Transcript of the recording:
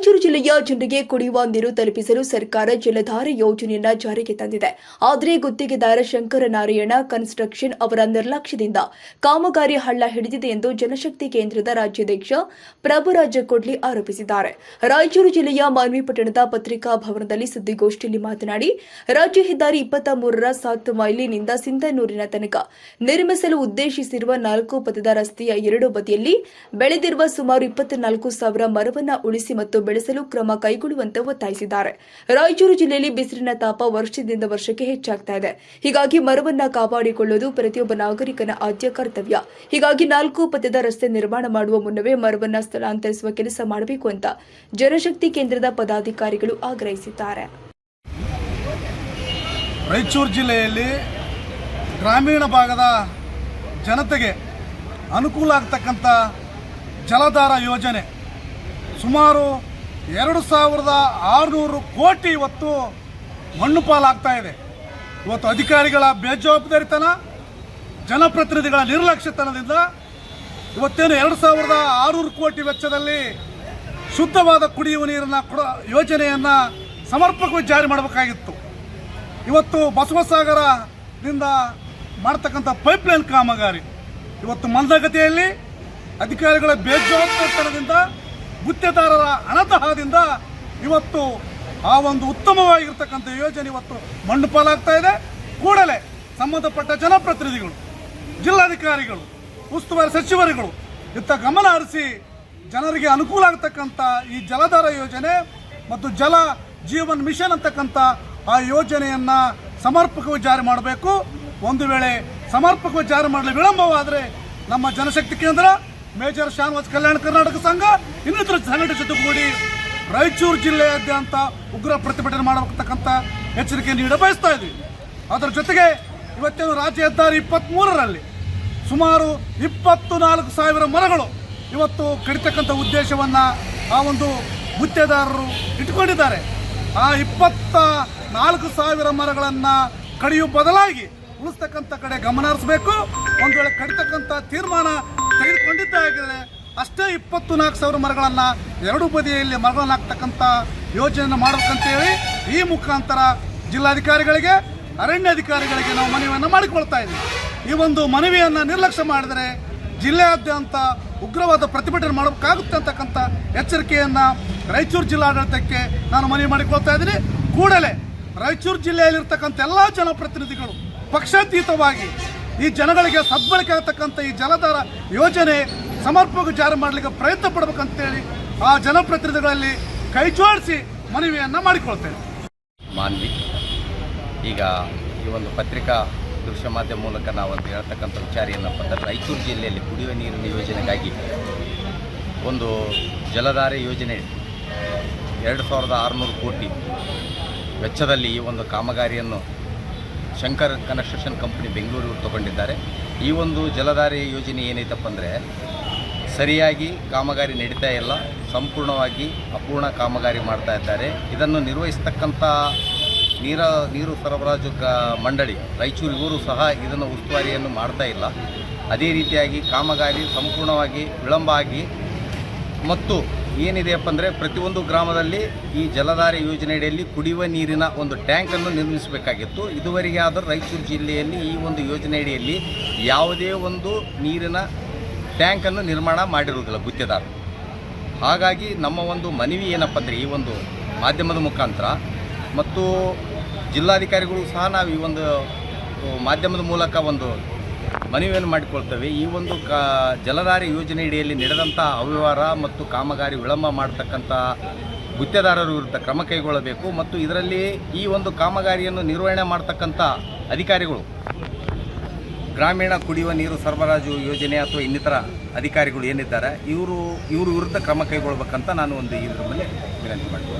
ಜಿಲ್ಲೆಯ ಜನರಿಗೆ ಕುಡಿಯುವ ನೀರು ತಲುಪಿಸಲು ಸರ್ಕಾರ ಜಲಧಾರೆ ಯೋಜನೆಯನ್ನ ಜಾರಿಗೆ ತಂದಿದೆ. ಆದರೆ ಗುತ್ತಿಗೆದಾರ ಶಂಕರ ನಾರಾಯಣ ಕನ್ಸ್ಟ್ರಕ್ಷನ್ ಅವರ ನಿರ್ಲಕ್ಷ್ಯದಿಂದ ಕಾಮಗಾರಿ ಹಳ್ಳ ಹಿಡಿದಿದೆ ಎಂದು ಜನಶಕ್ತಿ ಕೇಂದ್ರದ ರಾಜ್ಯಾಧ್ಯಕ್ಷ ಪ್ರಭುರಾಜ ಕೊಡ್ಲಿ ಆರೋಪಿಸಿದ್ದಾರೆ. ರಾಯಚೂರು ಜಿಲ್ಲೆಯ ಮಾನ್ವಿ ಪಟ್ಟಣದ ಪತ್ರಿಕಾ ಭವನದಲ್ಲಿ ಸುದ್ದಿಗೋಷ್ಠಿಯಲ್ಲಿ ಮಾತನಾಡಿ, ರಾಜ್ಯ ಹೆದ್ದಾರಿ ಇಪ್ಪತ್ತ ಮೂರರ ಸಾತ್ ಮೈಲಿನಿಂದ ಸಿಂಧನೂರಿನ ತನಕ ನಿರ್ಮಿಸಲು ಉದ್ದೇಶಿಸಿರುವ ನಾಲ್ಕು ಪಥದ ರಸ್ತೆಯ ಎರಡು ಬದಿಯಲ್ಲಿ ಬೆಳೆದಿರುವ ಸುಮಾರು ಇಪ್ಪತ್ನಾಲ್ಕು ಸಾವಿರ ಮರವನ್ನು ಉಳಿಸಿ ಮತ್ತು ಬೆಳೆಸಲು ಕ್ರಮ ಕೈಗೊಳ್ಳುವಂತೆ ಒತ್ತಾಯಿಸಿದ್ದಾರೆ. ರಾಯಚೂರು ಜಿಲ್ಲೆಯಲ್ಲಿ ಬಿಸಿಲಿನ ತಾಪ ವರ್ಷದಿಂದ ವರ್ಷಕ್ಕೆ ಹೆಚ್ಚಾಗ್ತಾ ಇದೆ. ಹೀಗಾಗಿ ಮರವನ್ನ ಕಾಪಾಡಿಕೊಳ್ಳುವುದು ಪ್ರತಿಯೊಬ್ಬ ನಾಗರಿಕನ ಆದ್ಯ ಕರ್ತವ್ಯ. ಹೀಗಾಗಿ ನಾಲ್ಕು ಪಥದ ರಸ್ತೆ ನಿರ್ಮಾಣ ಮಾಡುವ ಮುನ್ನವೇ ಮರವನ್ನ ಸ್ಥಳಾಂತರಿಸುವ ಕೆಲಸ ಮಾಡಬೇಕು ಅಂತ ಜನಶಕ್ತಿ ಕೇಂದ್ರದ ಪದಾಧಿಕಾರಿಗಳು ಆಗ್ರಹಿಸಿದ್ದಾರೆ. ರಾಯಚೂರು ಜಿಲ್ಲೆಯಲ್ಲಿ ಗ್ರಾಮೀಣ ಭಾಗದ ಜನತೆಗೆ ಅನುಕೂಲ ಆಗ್ತಕ್ಕಂಥ ಜಲಧಾರ ಯೋಜನೆ ಸುಮಾರು ಎರಡು ಸಾವಿರದ ಆರುನೂರು ಕೋಟಿ ಇವತ್ತು ಮಣ್ಣು ಪಾಲಾಗ್ತಾ ಇದೆ. ಇವತ್ತು ಅಧಿಕಾರಿಗಳ ಬೇಜವಾಬ್ದಾರಿತನ, ಜನಪ್ರತಿನಿಧಿಗಳ ನಿರ್ಲಕ್ಷ್ಯತನದಿಂದ ಇವತ್ತೇನು ಎರಡು ಸಾವಿರದ ಆರುನೂರು ಕೋಟಿ ವೆಚ್ಚದಲ್ಲಿ ಶುದ್ಧವಾದ ಕುಡಿಯುವ ನೀರಿನ ಕೊಡ, ಯೋಜನೆಯನ್ನು ಸಮರ್ಪಕವಾಗಿ ಜಾರಿ ಮಾಡಬೇಕಾಗಿತ್ತು. ಇವತ್ತು ಬಸವಸಾಗರದಿಂದ ಮಾಡ್ತಕ್ಕಂಥ ಪೈಪ್ಲೈನ್ ಕಾಮಗಾರಿ. ಇವತ್ತು ಮಂದಗತಿಯಲ್ಲಿ ಅಧಿಕಾರಿಗಳ ಬೇಜವಾಬ್ದಾರಿತನದಿಂದ ಗುತ್ತೇದಾರರ ಅನತಹದಿಂದ ಇವತ್ತು ಆ ಒಂದು ಉತ್ತಮವಾಗಿರ್ತಕ್ಕಂಥ ಯೋಜನೆ ಇವತ್ತು ಮಣ್ಣು ಪಾಲಾಗ್ತಾ ಇದೆ. ಕೂಡಲೇ ಸಂಬಂಧಪಟ್ಟ ಜನಪ್ರತಿನಿಧಿಗಳು, ಜಿಲ್ಲಾಧಿಕಾರಿಗಳು, ಉಸ್ತುವಾರಿ ಸಚಿವರುಗಳು ಇತ್ತ ಗಮನ ಹರಿಸಿ ಜನರಿಗೆ ಅನುಕೂಲ ಆಗ್ತಕ್ಕಂಥ ಈ ಜಲಧಾರ ಯೋಜನೆ ಮತ್ತು ಜಲ ಜೀವನ್ ಮಿಷನ್ ಅಂತಕ್ಕಂಥ ಆ ಯೋಜನೆಯನ್ನ ಸಮರ್ಪಕವಾಗಿ ಜಾರಿ ಮಾಡಬೇಕು. ಒಂದು ವೇಳೆ ಸಮರ್ಪಕವಾಗಿ ಜಾರಿ ಮಾಡಲು ವಿಳಂಬವಾದರೆ ನಮ್ಮ ಜನಶಕ್ತಿ ಕೇಂದ್ರ ಮೇಜರ್ ಶಾನ್ವಾಸ್ ಕಲ್ಯಾಣ ಕರ್ನಾಟಕ ಸಂಘ, ಇನ್ನಿತರ ಸಂಘಟನೆ ಜೊತೆಗೂಡಿ ರಾಯಚೂರು ಜಿಲ್ಲೆಯಾದ್ಯಂತ ಉಗ್ರ ಪ್ರತಿಭಟನೆ ಮಾಡತಕ್ಕಂಥ ಎಚ್ಚರಿಕೆ ನೀಡ ಬಯಸ್ತಾ ಇದ್ವಿ. ಅದರ ಜೊತೆಗೆ ಇವತ್ತೇನು ರಾಜ್ಯ ಹೆದ್ದಾರಿ ಇಪ್ಪತ್ತ್ಮೂರರಲ್ಲಿ ಸುಮಾರು ಇಪ್ಪತ್ತು ನಾಲ್ಕು ಸಾವಿರ ಮರಗಳು ಇವತ್ತು ಕಡಿತಕ್ಕಂಥ ಉದ್ದೇಶವನ್ನ ಆ ಒಂದು ಗುತ್ತೆದಾರರು ಇಟ್ಕೊಂಡಿದ್ದಾರೆ ಆ ಇಪ್ಪತ್ತ ನಾಲ್ಕು ಸಾವಿರ ಮರಗಳನ್ನು ಕಡಿಯುವ ಬದಲಾಗಿ ಉಳಿಸ್ತಕ್ಕಂಥ ಕಡೆ ಗಮನ ಹರಿಸಬೇಕು. ಒಂದು ವೇಳೆ ಕಡಿತಕ್ಕಂಥ ತೀರ್ಮಾನ ತೆಗೆದುಕೊಂಡಿದ್ದಾಗಿದೆ ಅಷ್ಟೇ ಇಪ್ಪತ್ತು ನಾಲ್ಕು ಸಾವಿರ ಮರಗಳನ್ನು ಎರಡು ಬದಿಯಲ್ಲಿ ಮರಗಳನ್ನು ಹಾಕ್ತಕ್ಕಂಥ ಯೋಜನೆಯನ್ನು ಮಾಡಬೇಕಂತೇಳಿ ಈ ಮುಖಾಂತರ ಜಿಲ್ಲಾಧಿಕಾರಿಗಳಿಗೆ ಅರಣ್ಯ ಅಧಿಕಾರಿಗಳಿಗೆ ನಾವು ಮನವಿಯನ್ನು ಮಾಡಿಕೊಳ್ತಾ ಇದ್ದೀವಿ. ಈ ಒಂದು ಮನವಿಯನ್ನು ನಿರ್ಲಕ್ಷ್ಯ ಮಾಡಿದರೆ ಜಿಲ್ಲೆಯಾದ್ಯಂತ ಉಗ್ರವಾದ ಪ್ರತಿಭಟನೆ ಮಾಡಬೇಕಾಗುತ್ತೆ ಅಂತಕ್ಕಂಥ ಎಚ್ಚರಿಕೆಯನ್ನು ರಾಯಚೂರು ಜಿಲ್ಲಾಡಳಿತಕ್ಕೆ ನಾನು ಮನವಿ ಮಾಡಿಕೊಳ್ತಾ ಇದ್ದೀನಿ. ಕೂಡಲೇ ರಾಯಚೂರು ಜಿಲ್ಲೆಯಲ್ಲಿರ್ತಕ್ಕಂಥ ಎಲ್ಲ ಜನಪ್ರತಿನಿಧಿಗಳು ಪಕ್ಷಾತೀತವಾಗಿ ಈ ಜನಗಳಿಗೆ ಸದ್ಬಳಕೆ ಆಗತಕ್ಕಂಥ ಈ ಜಲಧಾರ ಯೋಜನೆ ಸಮರ್ಪಕ ಜಾರಿ ಮಾಡಲಿಕ್ಕೆ ಪ್ರಯತ್ನ ಪಡಬೇಕಂತೇಳಿ ಆ ಜನಪ್ರತಿನಿಧಿಗಳಲ್ಲಿ ಕೈ ಜೋಡಿಸಿ ಮನವಿಯನ್ನು ಮಾಡಿಕೊಳ್ತೇನೆ. ಮಾನ್ವಿ, ಈಗ ಈ ಒಂದು ಪತ್ರಿಕಾ ದೃಶ್ಯ ಮಾಧ್ಯಮ ಮೂಲಕ ನಾವು ಹೇಳ್ತಕ್ಕಂಥ ವಿಚಾರ ಏನಪ್ಪ ಅಂದರೆ ರಾಯಚೂರು ಜಿಲ್ಲೆಯಲ್ಲಿ ಕುಡಿಯುವ ನೀರಿನ ಯೋಜನೆಗಾಗಿ ಒಂದು ಜಲಧಾರೆ ಯೋಜನೆ ಎರಡು ಸಾವಿರದ ಆರುನೂರು ಕೋಟಿ ವೆಚ್ಚದಲ್ಲಿ ಈ ಒಂದು ಕಾಮಗಾರಿಯನ್ನು ಶಂಕರ್ ಕನ್ಸ್ಟ್ರಕ್ಷನ್ ಕಂಪ್ನಿ ಬೆಂಗಳೂರು ತಗೊಂಡಿದ್ದಾರೆ. ಈ ಒಂದು ಜಲಧಾರೆ ಯೋಜನೆ ಏನೈತಪ್ಪ ಅಂದರೆ, ಸರಿಯಾಗಿ ಕಾಮಗಾರಿ ನಡೀತಾ ಇಲ್ಲ, ಸಂಪೂರ್ಣವಾಗಿ ಅಪೂರ್ಣ ಕಾಮಗಾರಿ ಮಾಡ್ತಾ ಇದ್ದಾರೆ. ಇದನ್ನು ನಿರ್ವಹಿಸ್ತಕ್ಕಂಥ ನೀರ, ನೀರು ಸರಬರಾಜು ಕ, ಮಂಡಳಿ ರಾಯಚೂರು ಇವರು ಸಹ ಇದನ್ನು ಉಸ್ತುವಾರಿಯನ್ನು ಮಾಡ್ತಾ ಇಲ್ಲ. ಅದೇ ರೀತಿಯಾಗಿ ಕಾಮಗಾರಿ ಸಂಪೂರ್ಣವಾಗಿ ವಿಳಂಬ ಆಗಿ ಮತ್ತು ಏನಿದೆಯಪ್ಪ ಅಂದರೆ ಪ್ರತಿಯೊಂದು ಗ್ರಾಮದಲ್ಲಿ ಈ ಜಲಧಾರೆ ಯೋಜನೆಯಡಿಯಲ್ಲಿ ಕುಡಿಯುವ ನೀರಿನ ಒಂದು ಟ್ಯಾಂಕನ್ನು ನಿರ್ಮಿಸಬೇಕಾಗಿತ್ತು. ಇದುವರೆಗೆ ಆದರೂ ರಾಯಚೂರು ಜಿಲ್ಲೆಯಲ್ಲಿ ಈ ಒಂದು ಯೋಜನೆಯಡಿಯಲ್ಲಿ ಯಾವುದೇ ಒಂದು ನೀರಿನ ಟ್ಯಾಂಕನ್ನು ನಿರ್ಮಾಣ ಮಾಡಿರುವುದಿಲ್ಲ ಗುತ್ತಿದಾರರು. ಹಾಗಾಗಿ ನಮ್ಮ ಒಂದು ಮನವಿ ಏನಪ್ಪ ಅಂದರೆ ಈ ಒಂದು ಮಾಧ್ಯಮದ ಮುಖಾಂತರ ಮತ್ತು ಜಿಲ್ಲಾಧಿಕಾರಿಗಳು ಸಹ ನಾವು ಈ ಒಂದು ಮಾಧ್ಯಮದ ಮೂಲಕ ಒಂದು ಮನವಿಯನ್ನು ಮಾಡಿಕೊಳ್ತೇವೆ. ಈ ಒಂದು ಕ, ಜಲಧಾರೆ ಯೋಜನೆಯಡಿಯಲ್ಲಿ ನಡೆದಂಥ ಅವ್ಯವಹಾರ ಮತ್ತು ಕಾಮಗಾರಿ ವಿಳಂಬ ಮಾಡತಕ್ಕಂಥ ಗುತ್ತೇದಾರರು ವಿರುದ್ಧ ಕ್ರಮ ಕೈಗೊಳ್ಳಬೇಕು ಮತ್ತು ಇದರಲ್ಲಿ ಈ ಒಂದು ಕಾಮಗಾರಿಯನ್ನು ನಿರ್ವಹಣೆ ಮಾಡ್ತಕ್ಕಂಥ ಅಧಿಕಾರಿಗಳು, ಗ್ರಾಮೀಣ ಕುಡಿಯುವ ನೀರು ಸರಬರಾಜು ಯೋಜನೆ ಅಥವಾ ಇನ್ನಿತರ ಅಧಿಕಾರಿಗಳು ಏನಿದ್ದಾರೆ, ಇವರು, ಇವರ ವಿರುದ್ಧ ಕ್ರಮ ಕೈಗೊಳ್ಬೇಕಂತ ನಾನು ಒಂದು ಇದ್ರ ಮೇಲೆ ವಿನಂತಿ ಮಾಡ್ತೀನಿ.